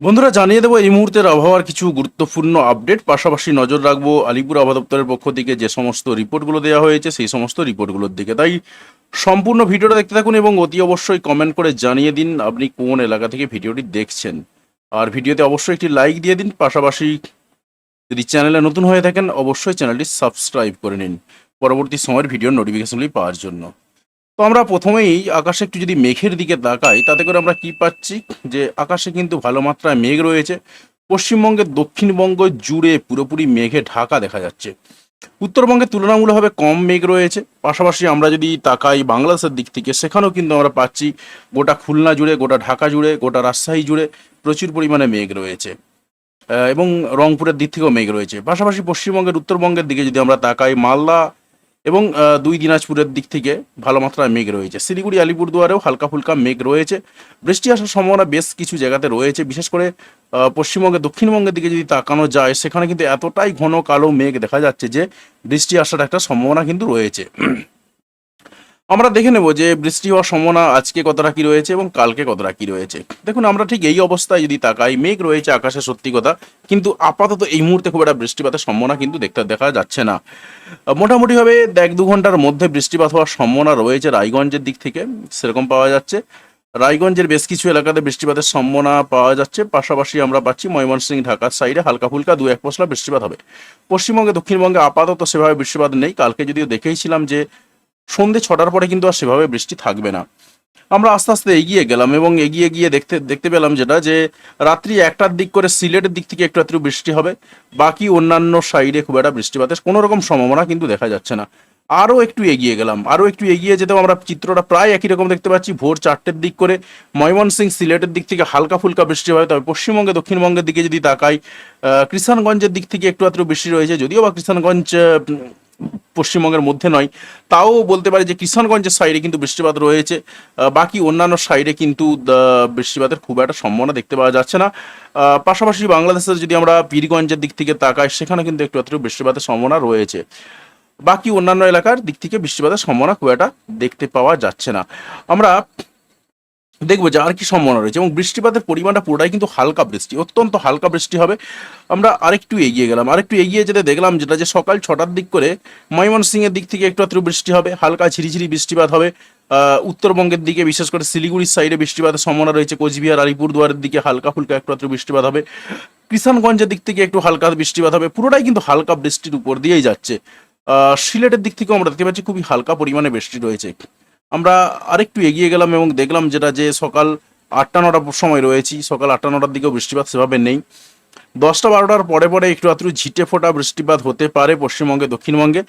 বন্ধুরা, জানিয়ে দেবো, এই মুহূর্তের আবহাওয়ার কিছু গুরুত্বপূর্ণ আপডেট। পাশাপাশি নজর রাখব আলিপুর আবহাওয়া দপ্তরের পক্ষ থেকে যে সমস্ত রিপোর্টগুলো দেওয়া হয়েছে, সেই সমস্ত রিপোর্টগুলোর দিকে। তাই সম্পূর্ণ ভিডিওটা দেখতে থাকুন এবং অতি অবশ্যই কমেন্ট করে জানিয়ে দিন আপনি কোন এলাকা থেকে ভিডিওটি দেখছেন। আর ভিডিওতে অবশ্যই একটি লাইক দিয়ে দিন, পাশাপাশি যদি চ্যানেলে নতুন হয়ে থাকেন, অবশ্যই চ্যানেলটি সাবস্ক্রাইব করে নিন। পরবর্তী সময়ের ভিডিওর নোটিফিকেশনগুলি পাওয়ার জন্য। তো আমরা প্রথমেই আকাশে একটু যদি মেঘের দিকে তাকাই, তাতে করে আমরা কি পাচ্ছি? যে আকাশে কিন্তু ভালো মাত্রায় মেঘ রয়েছে। পশ্চিমবঙ্গের দক্ষিণবঙ্গ জুড়ে পুরোপুরি মেঘে ঢাকা দেখা যাচ্ছে। উত্তরবঙ্গে তুলনামূলকভাবে কম মেঘ রয়েছে। পাশাপাশি আমরা যদি তাকাই বাংলাদেশের দিক থেকে, সেখানেও কিন্তু আমরা পাচ্ছি গোটা খুলনা জুড়ে, গোটা ঢাকা জুড়ে, গোটা রাজশাহী জুড়ে প্রচুর পরিমাণে মেঘ রয়েছে। এবং রংপুরের দিক থেকেও মেঘ রয়েছে। পাশাপাশি পশ্চিমবঙ্গের, উত্তরবঙ্গের দিকে যদি আমরা তাকাই, মালদা এবং দুই দিনাজপুরের দিক থেকে ভালো মাত্রায় মেঘ রয়েছে। শিলিগুড়ি, আলিপুরদুয়ারেও হালকা ফুলকা মেঘ রয়েছে। বৃষ্টি আসার সম্ভাবনা বেশ কিছু জায়গাতে রয়েছে। বিশেষ করে পশ্চিমবঙ্গে দক্ষিণবঙ্গের দিকে যদি তাকানো যায়, সেখানে কিন্তু এতটাই ঘন কালো মেঘ দেখা যাচ্ছে যে বৃষ্টি আসার একটা সম্ভাবনা কিন্তু রয়েছে। আমরা দেখে নেব যে বৃষ্টি হওয়ার সম্ভাবনা আজকে কতটা কি রয়েছে এবং কালকে কতটা কি রয়েছে। দেখুন, আমরা ঠিক এই অবস্থায় যদি তাকাই, মেঘ রয়েছে আকাশে, সত্যি কথা। কিন্তু আপাতত এই মুহূর্তে খুব একটা বৃষ্টিপাতের সম্ভাবনা কিন্তু দেখতে দেখা যাচ্ছে না। মোটামুটিভাবে এক দু ঘণ্টার মধ্যে বৃষ্টিপাত হওয়ার সম্ভাবনা রয়েছে রায়গঞ্জের দিক থেকে, সেরকম পাওয়া যাচ্ছে। রায়গঞ্জের বেশ কিছু এলাকাতে বৃষ্টিপাতের সম্ভাবনা পাওয়া যাচ্ছে। পাশাপাশি আমরা পাচ্ছি ময়মনসিংহ, ঢাকার সাইডে হালকা ফুলকা দু এক পশলা বৃষ্টিপাত হবে। পশ্চিমবঙ্গে, দক্ষিণবঙ্গে আপাতত সেভাবে বৃষ্টিপাত নেই। কালকে যদিও দেখেইছিলাম যে সন্ধে ছটার পরে কিন্তু আর সেভাবে বৃষ্টি থাকবে না। আমরা আস্তে আস্তে এগিয়ে গেলাম এবং এগিয়ে গিয়ে দেখতে দেখতে পেলাম যেটা যে রাত্রি একটার দিক করে সিলেটের দিক থেকে একটু একটু বৃষ্টি হবে। বাকি অন্যান্য সাইডে খুব একটা বৃষ্টিপাতের কোনো রকম সম্ভাবনা কিন্তু দেখা যাচ্ছে না। আরও একটু এগিয়ে গেলাম, আরও একটু এগিয়ে যেতেও আমরা চিত্রটা প্রায় একই রকম দেখতে পাচ্ছি। ভোর চারটের দিক করে ময়মনসিং সিলেটের দিক থেকে হালকা ফুলকা বৃষ্টি হয় তবে পশ্চিমবঙ্গে, দক্ষিণবঙ্গের দিকে যদি তাকাই কৃষাণগঞ্জের দিক থেকে একটু আত্র বৃষ্টি রয়েছে, যদিও বা কৃষাণগঞ্জ পশ্চিমবঙ্গের মধ্যে নয়, তাও বলতে পারি যে কিষানগঞ্জের সাইডে কিন্তু বৃষ্টিপাত রয়েছে। বাকি অন্যান্য সাইডে কিন্তু বৃষ্টিপাতের খুব একটা সম্ভাবনা দেখতে পাওয়া যাচ্ছে না। পাশাপাশি বাংলাদেশের যদি আমরা পীরগঞ্জের দিক থেকে তাকাই, সেখানে কিন্তু একটু একটু বৃষ্টিপাতের সম্ভাবনা রয়েছে। বাকি অন্যান্য এলাকার দিক থেকে বৃষ্টিপাতের সম্ভাবনা খুব একটা দেখতে পাওয়া যাচ্ছে না। আমরা দেখব যে আর কি সম্ভাবনা রয়েছে। এবং বৃষ্টিপাতের পরিমাণটা পুরোটাই কিন্তু হালকা বৃষ্টি, অত্যন্ত হালকা বৃষ্টি হবে। আমরা আরেকটু এগিয়ে গেলাম, আরেকটু এগিয়ে যেতে দেখলাম যেটা যে সকাল ছটার দিক করে ময়মনসিংহের দিক থেকে একটু একটু বৃষ্টি হবে, হালকা ঝিরিঝিরি বৃষ্টিপাত হবে। উত্তরবঙ্গের দিকে, বিশেষ করে শিলিগুড়ির সাইডে বৃষ্টিপাতের সম্ভাবনা রয়েছে, কোচবিহার, আলিপুরদুয়ারের দিকে হালকা ফুলকা একটু একটু বৃষ্টিপাত হবে। কিষানগঞ্জের দিক থেকে একটু হালকা বৃষ্টিপাত হবে, পুরোটাই কিন্তু হালকা বৃষ্টির উপর দিয়েই যাচ্ছে। সিলেটের দিক থেকেও আমরা দেখতে পাচ্ছি খুবই হালকা পরিমাণে বৃষ্টি রয়েছে। আমরা আরেকটু এগিয়ে গেলাম এবং দেখলাম যেটা যে সকাল আটটা নটার সময় রয়েছি, সকাল আটটা নটার দিকেও বৃষ্টিপাত সেভাবে নেই। দশটা বারোটার পরে পরে একটু আত্রু ঝিটে ফোটা বৃষ্টিপাত হতে পারে পশ্চিমবঙ্গে, দক্ষিণবঙ্গে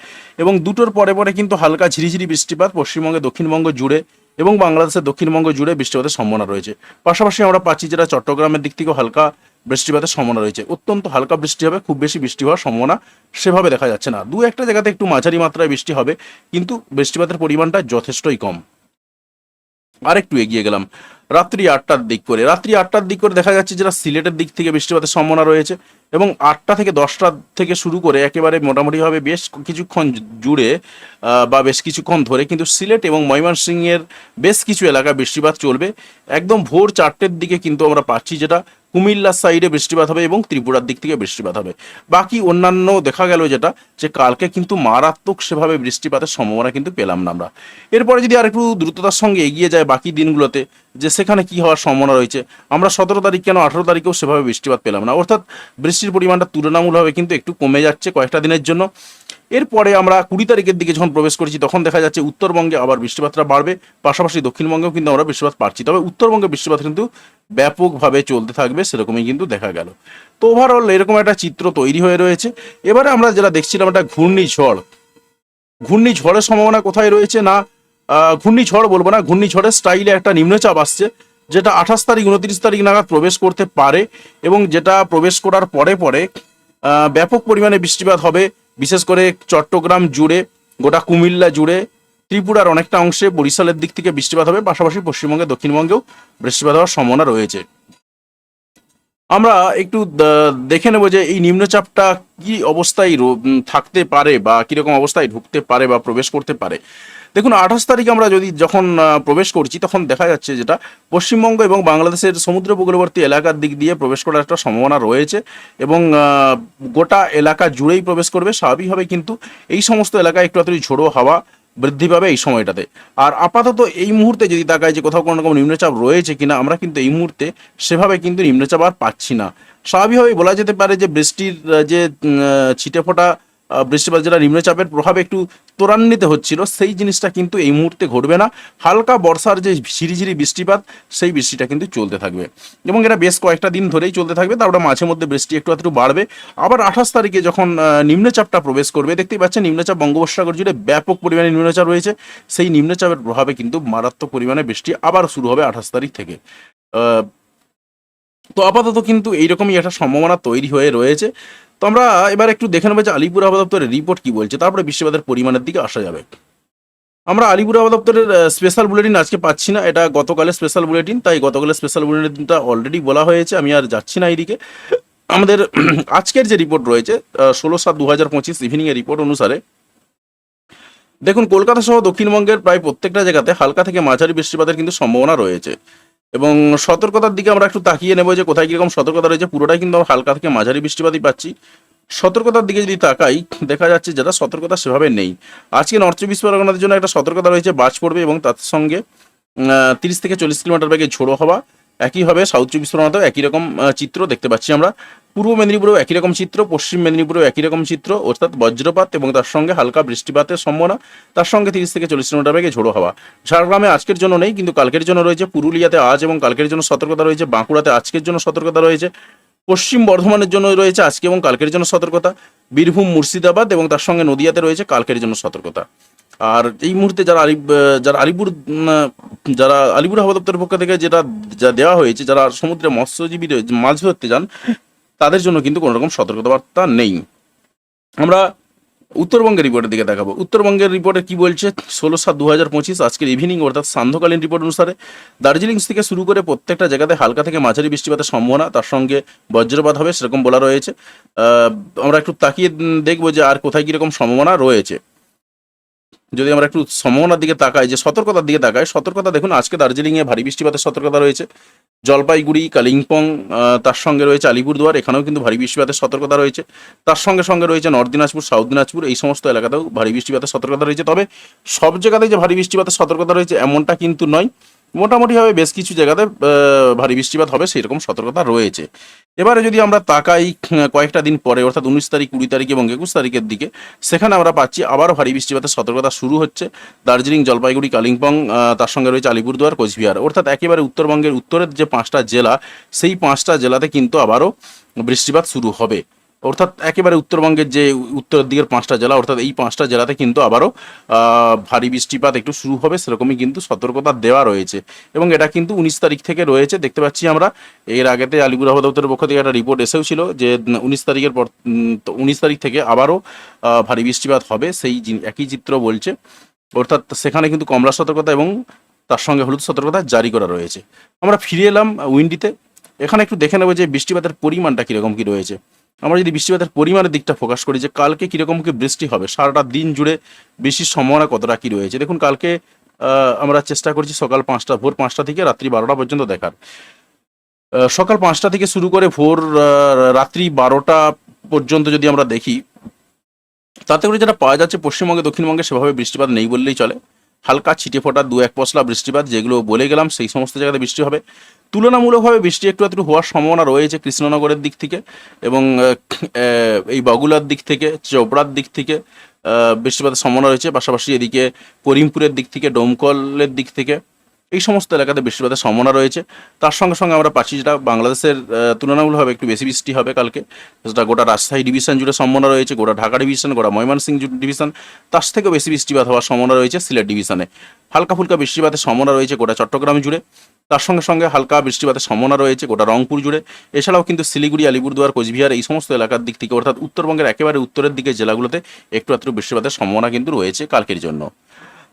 এবং দুটোর পরে পরে কিন্তু হালকা ঝিরিঝিরি বৃষ্টিপাত পশ্চিমবঙ্গে, দক্ষিণবঙ্গ জুড়ে এবং বাংলাদেশের দক্ষিণবঙ্গ জুড়ে বৃষ্টিপাতের সম্ভাবনা রয়েছে। পাশাপাশি আমরা পাচ্ছি যেটা চট্টগ্রামের দিক থেকেও হালকা বৃষ্টিপাতের সম্ভাবনা রয়েছে। অত্যন্ত হালকা বৃষ্টি হবে, খুব বেশি বৃষ্টি হওয়ার সম্ভাবনা সেভাবে দেখা যাচ্ছে না। দু একটা জায়গাতে একটু মাঝারি মাত্রায় বৃষ্টি হবে, কিন্তু বৃষ্টিপাতের পরিমাণটা যথেষ্টই কম। আরেকটু এগিয়ে গেলাম, রাত্রি আটটার দিক করে। রাত্রি আটটার দিক করে দেখা যাচ্ছে যেটা সিলেটের দিক থেকে বৃষ্টিপাতের সম্ভাবনা রয়েছে এবং আটটা থেকে দশটা থেকে শুরু করে একেবারে মোটামুটিভাবে বেশ কিছুক্ষণ জুড়ে বা বেশ কিছুক্ষণ ধরে কিন্তু সিলেট এবং ময়মনসিংহের বেশ কিছু এলাকা বৃষ্টিপাত চলবে। একদম ভোর চারটের দিকে কিন্তু আমরা পাচ্ছি যেটা। কুমিল্লার সাইডে বৃষ্টিপাত হবে এবং ত্রিপুরার দিক থেকে বৃষ্টিপাত হবে। বাকি অন্যান্য দেখা গেল যেটা, যে কালকে কিন্তু মারাত্মক সেভাবে বৃষ্টিপাতের সম্ভাবনা কিন্তু পেলাম না আমরা। এরপরে যদি আর একটু দ্রুততার সঙ্গে এগিয়ে যায় বাকি দিনগুলোতে, যে সেখানে কি হওয়ার সম্ভাবনা রয়েছে, আমরা সতেরো তারিখ কেন আঠেরো তারিখেও সেভাবে বৃষ্টিপাত পেলাম না? অর্থাৎ বৃষ্টির পরিমাণটা তুলনামূলকভাবে কিন্তু একটু কমে যাচ্ছে কয়েকটা দিনের জন্য। এরপরে আমরা কুড়ি তারিখের দিকে যখন প্রবেশ করেছি, তখন দেখা যাচ্ছে উত্তরবঙ্গে আবার বৃষ্টিপাতটা বাড়বে। পাশাপাশি দক্ষিণবঙ্গেও কিন্তু আমরা বৃষ্টিপাত পাচ্ছি। তবে উত্তরবঙ্গে বৃষ্টিপাত কিন্তু ব্যাপকভাবে চলতে থাকবে, সেরকমই কিন্তু দেখা গেল। তো ওভারঅল এরকম একটা চিত্র তৈরি হয়ে রয়েছে। এবারে আমরা যেটা দেখছিলাম, একটা ঘূর্ণিঝড়। ঘূর্ণিঝড়ের সম্ভাবনা কোথায় রয়েছে না ঘূর্ণিঝড় বলব না, ঘূর্ণিঝড়ের স্টাইলে একটা নিম্নচাপ আসছে, যেটা আঠাশ তারিখ, উনত্রিশ তারিখ নাগাদ প্রবেশ করতে পারে এবং যেটা প্রবেশ করার পরে পরে ব্যাপক পরিমাণে বৃষ্টিপাত হবে। বিশেষ করে চট্টগ্রাম জুড়ে, গোটা কুমিল্লা জুড়ে, ত্রিপুরার অনেকটা অংশে বরিশালের দিক থেকে বৃষ্টিপাত হবে, পাশাপাশি পশ্চিমবঙ্গে দক্ষিণবঙ্গেও বৃষ্টিপাত হওয়ার সম্ভাবনা রয়েছে। আমরা একটু দেখে নেব যে এই নিম্নচাপটা কি অবস্থায় থাকতে পারে বা কীরকম অবস্থায় ঢুকতে পারে বা প্রবেশ করতে পারে। দেখুন, আঠাশ তারিখে আমরা যদি যখন প্রবেশ করছি, তখন দেখা যাচ্ছে যেটা পশ্চিমবঙ্গ এবং বাংলাদেশের সমুদ্র উপকূলবর্তী এলাকার দিক দিয়ে প্রবেশ করার একটা সম্ভাবনা রয়েছে এবং গোটা এলাকা জুড়েই প্রবেশ করবে। স্বাভাবিকভাবে কিন্তু এই সমস্ত এলাকায় একটু ঝোড়ো হাওয়া বৃদ্ধি পাবে এই সময়টাতে। আর আপাতত এই মুহূর্তে যদি তাকায় যে কোথাও কোনো রকম নিম্নচাপ রয়েছে কিনা, আমরা কিন্তু এই মুহূর্তে সেভাবে কিন্তু নিম্নচাপ আর পাচ্ছি না। স্বাভাবিকভাবেই বলা যেতে পারে যে বৃষ্টির যে ছিটে ফোটা বৃষ্টিপাত যেটা নিম্নচাপের প্রভাবে একটু ত্বরান্বিত হচ্ছিল, সেই জিনিসটা কিন্তু এই মুহূর্তে ঘটবে না। হালকা বর্ষার যে ঝিরিঝিরি বৃষ্টিপাত, সেই বৃষ্টিটা কিন্তু চলতে থাকবে। এবং এটা বেশ কয়েকটা দিন ধরেই চলতে থাকবে তারপরে মাঝে মধ্যে বৃষ্টি একটু একটু বাড়বে। আবার আঠাশ তারিখে যখন নিম্নচাপটা প্রবেশ করবে, দেখতেই পাচ্ছেন নিম্নচাপ বঙ্গোপসাগর জুড়ে ব্যাপক পরিমাণে নিম্নচাপ রয়েছে। সেই নিম্নচাপের প্রভাবে কিন্তু মারাত্মক পরিমাণে বৃষ্টি আবার শুরু হবে আঠাশ তারিখ থেকে। তো আপাতত কিন্তু এইরকমই একটা সম্ভাবনা তৈরি হয়ে রয়েছে। তো আমরা এবার একটু দেখে নেব যে আলিপুর আবহাওয়া দপ্তরের রিপোর্ট কি বলছে, তারপরে বৃষ্টিপাতের পরিমাণের দিকে আসা যাবে। আমরা আলিপুর আবহাওয়া দপ্তরের স্পেশাল বুলেটিন আজকে পাচ্ছি না, এটা গতকালের স্পেশাল বুলেটিন তাই গতকালের স্পেশাল বুলেটিনটা অলরেডি বলা হয়েছে, আমি আর যাচ্ছি না এইদিকে আমাদের আজকের যে রিপোর্ট রয়েছে ষোলো সাত দু হাজার পঁচিশ ইভিনিংয়ের রিপোর্ট অনুসারে, দেখুন, কলকাতা সহ দক্ষিণবঙ্গের প্রায় প্রত্যেকটা জায়গাতে হালকা থেকে মাঝারি বৃষ্টিপাতের কিন্তু সম্ভাবনা রয়েছে। এবং সতর্কতার দিকে আমরা একটু তাকিয়ে নেব যে কোথায় কীরকম সতর্কতা রয়েছে। পুরোটাই কিন্তু আমরা হালকা থেকে মাঝারি বৃষ্টিপাতই পাচ্ছি। সতর্কতার দিকে যদি তাকাই, দেখা যাচ্ছে যেটা সতর্কতা সেভাবে নেই। আজকে নর্থ চব্বিশ পরগনার জন্য একটা সতর্কতা রয়েছে, বাজ পড়বে এবং তার সঙ্গে তিরিশ থেকে চল্লিশ কিলোমিটার বেগে ঝোড়ো হওয়া। একইভাবে সাউথ চব্বিশ পরগনাতেও একই রকম চিত্র দেখতে পাচ্ছি আমরা। পূর্ব মেদিনীপুরেও একই রকম চিত্র, পশ্চিম মেদিনীপুরেও একই রকম চিত্র, অর্থাৎ বজ্রপাত এবং তার সঙ্গে হালকা বৃষ্টিপাতের সম্ভাবনা, তার সঙ্গে তিরিশ থেকে চল্লিশ কিলোমিটার বেগে ঝোড়ো হওয়া। ঝাড়গ্রামে আজকের জন্য নেই, কিন্তু কালকের জন্য রয়েছে, পুরুলিয়াতে আজ এবং কালকের জন্য সতর্কতা রয়েছে, বাঁকুড়াতে আজকের জন্য সতর্কতা রয়েছে, পশ্চিম বর্ধমানের জন্য রয়েছে আজকে এবং কালকের জন্য সতর্কতা, বীরভূম মুর্শিদাবাদ এবং তার সঙ্গে নদিয়াতে রয়েছে কালকের জন্য সতর্কতা। আর এই মুহূর্তে যারা আলিপ যারা আলিপুর যারা আলিপুর হাওয়া দপ্তরের পক্ষ থেকে যেটা, যা দেওয়া হয়েছে, যারা সমুদ্রে মৎস্যজীবী মাছ ধরতে যান, তাদের জন্য কিন্তু কোনো রকম সতর্কতাবার্তা নেই। আমরা উত্তরবঙ্গের রিপোর্টের দিকে দেখাবো। উত্তরবঙ্গের রিপোর্টে কি বলছে? ষোলো সাত দু হাজার পঁচিশ আজকের ইভিনিং অর্থাৎ সান্ধ্যকালীন রিপোর্ট অনুসারে দার্জিলিং থেকে শুরু করে প্রত্যেকটা জায়গাতে হালকা থেকে মাঝারি বৃষ্টিপাতের সম্ভাবনা, তার সঙ্গে বজ্রপাত হবে, সেরকম বলা রয়েছে। আমরা একটু তাকিয়ে দেখব যে আর কোথায় কীরকম সম্ভাবনা রয়েছে। যদি আমরা একটু সম্ভাবনার দিকে তাকাই, যে সতর্কতার দিকে তাকাই, সতর্কতা দেখুন, আজকে দার্জিলিংয়ে ভারী বৃষ্টিপাতের সতর্কতা রয়েছে। জলপাইগুড়ি, কালিম্পং তার সঙ্গে রয়েছে আলিপুরদুয়ার, এখানেও কিন্তু ভারী বৃষ্টিপাতের সতর্কতা রয়েছে। তার সঙ্গে সঙ্গে রয়েছে নর্থ দিনাজপুর, সাউথ দিনাজপুর, এই সমস্ত এলাকাতেও ভারী বৃষ্টিপাতের সতর্কতা রয়েছে। তবে সব জায়গাতে যে ভারী বৃষ্টিপাতের সতর্কতা রয়েছে, এমনটা কিন্তু নয়। মোটামুটিভাবে বেশ কিছু জায়গাতে ভারী বৃষ্টিপাত হবে সেই রকম সতর্কতা রয়েছে। এবারে যদি আমরা তাকাই কয়েকটা দিন পরে, অর্থাৎ উনিশ তারিখ, কুড়ি তারিখ এবং একুশ তারিখের দিকে, সেখানে আমরা পাচ্ছি আবারও ভারী বৃষ্টিপাতের সতর্কতা শুরু হচ্ছে। দার্জিলিং, জলপাইগুড়ি, কালিম্পং তার সঙ্গে রয়েছে আলিপুরদুয়ার, কোচবিহার। অর্থাৎ একেবারে উত্তরবঙ্গের উত্তরের যে পাঁচটা জেলা, সেই পাঁচটা জেলাতে কিন্তু আবারও বৃষ্টিপাত শুরু হবে। অর্থাৎ একেবারে উত্তরবঙ্গের যে উত্তরের দিকের পাঁচটা জেলা, অর্থাৎ এই পাঁচটা জেলাতে কিন্তু আবারও ভারী বৃষ্টিপাত একটু শুরু হবে, সেরকমই কিন্তু সতর্কতা দেওয়া রয়েছে। এবং এটা কিন্তু উনিশ তারিখ থেকে রয়েছে, দেখতে পাচ্ছি আমরা, এর আগেতে আলিপুর আবহাওয়া পক্ষ থেকে একটা রিপোর্ট এসেও ছিল যে, উনিশ তারিখের পর উনিশ তারিখ থেকে আবারও ভারী বৃষ্টিপাত হবে, সেই একই চিত্র বলছে। অর্থাৎ সেখানে কিন্তু কমলা সতর্কতা এবং তার সঙ্গে হলুদ সতর্কতা জারি করা রয়েছে। আমরা ফিরে এলাম উইন্ডিতে। এখানে একটু দেখে নেব যে বৃষ্টিপাতের পরিমাণটা কীরকম কী রয়েছে। আমরা যদি বৃষ্টিপাতের পরিমাণের দিকটা ফোকাস করি যে কালকে কীরকম কি বৃষ্টি হবে, সারাটা দিন জুড়ে বৃষ্টির সম্ভাবনা কতটা কী রয়েছে? দেখুন, কালকে আমরা চেষ্টা করছি সকাল পাঁচটা, ভোর পাঁচটা থেকে রাত্রি বারোটা পর্যন্ত দেখার। সকাল পাঁচটা থেকে শুরু করে ভোর রাত্রি বারোটা পর্যন্ত যদি আমরা দেখি, তাতে করে যেটা পাওয়া যাচ্ছে পশ্চিমবঙ্গে, দক্ষিণবঙ্গে সেভাবে বৃষ্টিপাত নেই বললেই চলে। হালকা ছিটে ফোটা দু এক পশলা বৃষ্টিপাত যেগুলো বলে গেলাম, সেই সমস্ত জায়গাতে বৃষ্টি হবে। তুলনামূলকভাবে বৃষ্টি একটু একটু হওয়ার সম্ভাবনা রয়েছে কৃষ্ণনগরের দিক থেকে এবং এই বগুলার দিক থেকে, চোপড়ার দিক থেকে বৃষ্টিপাতের সম্ভাবনা রয়েছে। পাশাপাশি এদিকে করিমপুরের দিক থেকে, ডোমকলের দিক থেকে এই সমস্ত এলাকাতে বৃষ্টিপাতের সম্ভাবনা রয়েছে। তার সঙ্গে সঙ্গে আমরা পাচ্ছি যেটা বাংলাদেশের তুলনামূলকভাবে একটু বেশি বৃষ্টি হবে কালকে। যেটা গোটা রাজশাহী ডিভিশন জুড়ে সম্ভাবনা রয়েছে, গোটা ঢাকা ডিভিশন, গোটা ময়মনসিংহ ডিভিশন। তার থেকেও বেশি বৃষ্টিপাত হওয়ার সম্ভাবনা রয়েছে সিলেট ডিভিশনে। হালকা ফুলকা বৃষ্টিপাতের সম্ভাবনা রয়েছে গোটা চট্টগ্রাম জুড়ে। তার সঙ্গে সঙ্গে হালকা বৃষ্টিপাতের সম্ভাবনা রয়েছে গোটা রংপুর জুড়ে। এছাড়াও কিন্তু শিলিগুড়ি, আলিপুরদুয়ার, কোচবিহার এই সমস্ত এলাকার দিক থেকে, অর্থাৎ উত্তরবঙ্গের একেবারে উত্তরের দিকে জেলাগুলোতে একটু আত্র বৃষ্টিপাতের সম্ভাবনা কিন্তু রয়েছে কালকের জন্য।